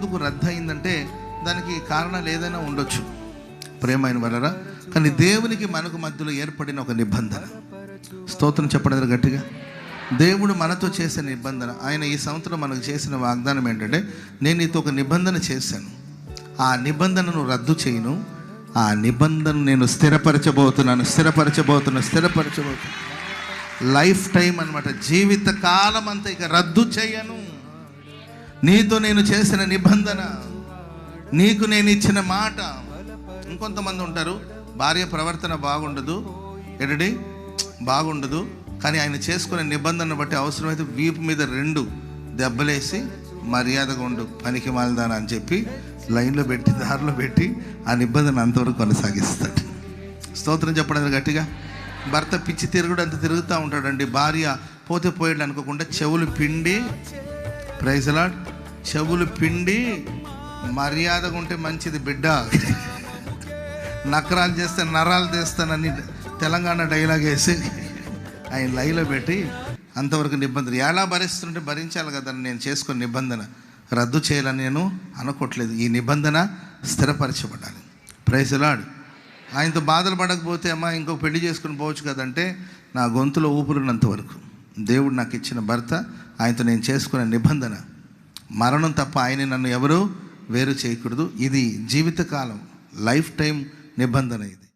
ఎందుకు రద్దు అయిందంటే దానికి కారణాలు ఏదైనా ఉండొచ్చు. ప్రేమైన వలరా కానీ దేవునికి మనకు మధ్యలో ఏర్పడిన ఒక నిబంధన. స్తోత్రం చెప్పడం గట్టిగా. దేవుడు మనతో చేసిన నిబంధన. ఆయన ఈ సంవత్సరం మనకు చేసిన వాగ్దానం ఏంటంటే నేను నీతో ఒక నిబంధన చేశాను. ఆ నిబంధనను రద్దు చేయను. ఆ నిబంధన నేను స్థిరపరచబోతున్నాను. స్థిరపరచబోతున్నాను. స్థిరపరచబోతున్నాను. లైఫ్ టైం అనమాట జీవిత కాలం అంతా ఇక రద్దు చేయను. నీతో నేను చేసిన నిబంధన నీకు నేను ఇచ్చిన మాట. ఇంకొంతమంది ఉంటారు భార్య ప్రవర్తన బాగుండదు ఎడడి బాగుండదు కానీ ఆయన చేసుకునే నిబంధన బట్టి అవసరమైతే వీపు మీద రెండు దెబ్బలేసి మర్యాదగా ఉండు పనికి మాలదాన అని చెప్పి లైన్లో పెట్టి దారిలో పెట్టి ఆ నిబంధన అంతవరకు కొనసాగిస్తాడు. స్తోత్రం చెప్పడం గట్టిగా? భర్త పిచ్చి తిరుగుడు అంత తిరుగుతూ ఉంటాడండి. భార్య పోతే పోయాడు అనుకోకుండా చెవులు పిండి ప్రైజలాడ్ చెవులు పిండి మర్యాదగా ఉంటే మంచిది బిడ్డ. నకరాలు చేస్తే నరాలు తీస్తానని తెలంగాణ డైలాగ్ వేసి ఆయన లైలో పెట్టి అంతవరకు నిబంధన. ఎలా భరిస్తుంటే భరించాలి కదా నేను చేసుకున్న నిబంధన. రద్దు చేయాలని నేను అనుకోవట్లేదు. ఈ నిబంధన స్థిరపరచబడాలి. ప్రైజలాడ్ ఆయనతో బాధలు పడకపోతే అమ్మా ఇంకో పెళ్ళి చేసుకుని పోవచ్చు కదంటే నా గొంతులో ఊపిరినంత వరకు. దేవుడు నాకు ఇచ్చిన భర్త ఆయనతో నేను చేసుకునే నిబంధన మరణం తప్ప ఆయన నన్ను ఎవరు వేరు చేయకూడదు. ఇది జీవితకాలం లైఫ్ టైం నిబంధన ఇది.